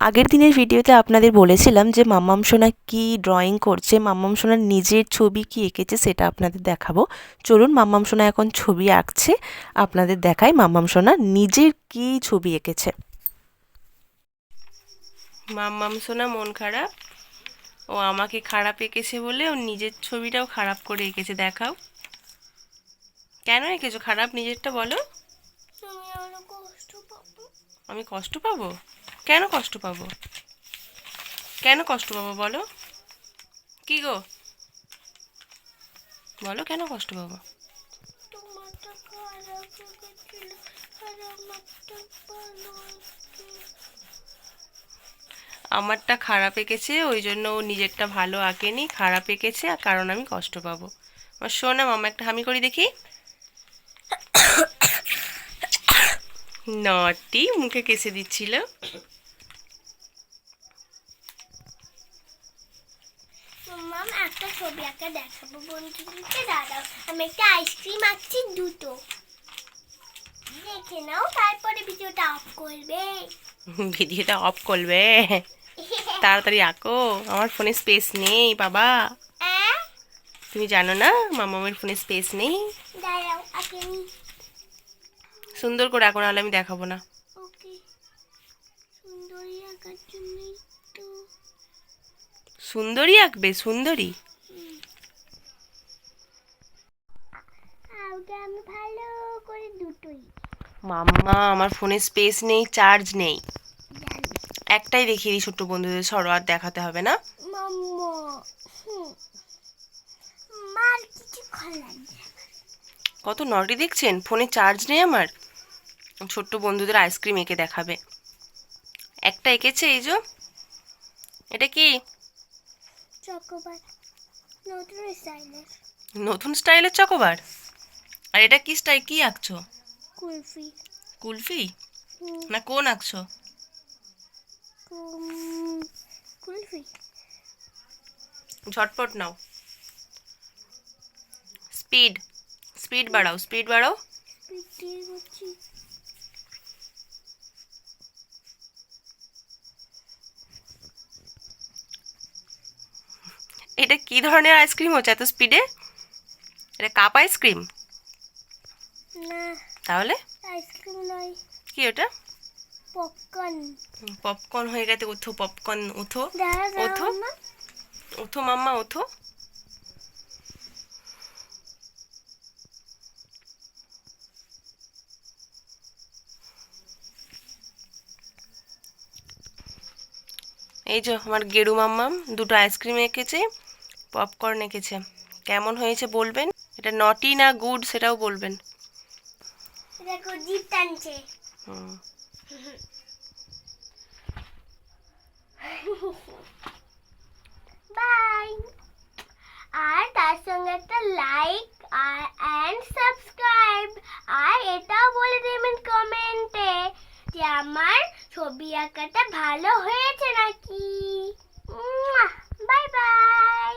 আগের দিনের ভিডিওতে আপনাদের বলেছিলাম যে মাম্মাম সোনা কী ড্রয়িং করছে মাম্মাম সোনার নিজের ছবি কি এঁকেছে সেটা আপনাদের দেখাবো। চলুন মাম্মাম সোনা এখন ছবি আঁকছে আপনাদের দেখাই মাম্মাম সোনা নিজের কী ছবি এঁকেছে। মাম্মাম সোনা মন খারাপ ও আমাকে খারাপ এঁকেছে বলে ও নিজের ছবিটাও খারাপ করে এঁকেছে দেখাও। কেন এঁকেছো? খারাপ নিজেরটা বলো। কষ্ট পাবো। আমি কষ্ট পাবো? কেন কষ্ট পাবো? কেন কষ্ট পাবো বলো? কি গো? বলো কেন কষ্ট পাবো? আমারটা খারাপ এঁকেছে, ওই জন্য ও নিজেরটা ভালো আঁকেনি, খারাপ এঁকেছে, আর কারণ আমি কষ্ট পাবো। আমার শোনা মামা একটা হামি করি দেখি। নটি মুখে কেসে দিচ্ছিল। একটা ছবি আঁকা দেখাবো বন্ধুদেরকে দাঁড়াও আমি একটা আইসক্রিম আঁকছি দুটো। দেখে নাও তারপরে ভিডিওটা অফ করবে। ভিডিওটা অফ করবে? তাড়াতাড়ি আঁকো আমার ফোনে স্পেস নেই বাবা। তুমি জানো না মামামের ফোনে স্পেস নেই। দাঁড়াও সুন্দর করে আঁকো নাহলে আমি দেখাবো না। ওকে। সুন্দরী আঁকার জন্যই তো সুন্দরী আঁকবে সুন্দরী। মাম্মা আমার ফোনে স্পেস নেই চার্জ নেই। একটাই দেখিয়ে দিই ছোট্ট বন্ধুদের সরো আর দেখাতে হবে না। কত নটি দেখছেন? ফোনে চার্জ নেই আমার? ছোট্ট বন্ধুদের আইসক্রিম এঁকে দেখাবে। একটা এঁকেছে এই যে। এটা কি? চকোবার। নতুন স্টাইলের। নতুন স্টাইলের চকোবার? আর এটা কি স্টাইল কি আঁকছো? কুলফি। কুলফি? না কোন আঁকছো? কুলফি। ঝটপট নাও। স্পিড। স্পিড বাড়াও স্পিড বাড়াও। পিটি করছি এটা কি ধরনের আইসক্রিম হচ্ছে এত স্পিডে এটা কাপ আইসক্রিম তাহলে? আইসক্রিম নয়। কি ওটা? পপকর্ন পপকর্ন হয়ে গেছে উঠো পপকর্ন দাঁড়া ওঠো। উঠো মাম্মা উঠো এই যে আমার গেরু মাম্মাম দুটো আইসক্রিম এঁকেছে। পপকর্ন এঁকেছে। কেমন হয়েছে বলবেন? এটা নটি না গুড সেটাও বলবেন। দেখো জিপ টানছে। হুম। বাই আর তার সঙ্গে একটা লাইক আর অ্যান্ড সাবস্ক্রাইব আর এটাও বলে দেবেন কমেন্টে যে আমার ছবি আঁকাটা ভালো হয়েছে নাকি। Bye bye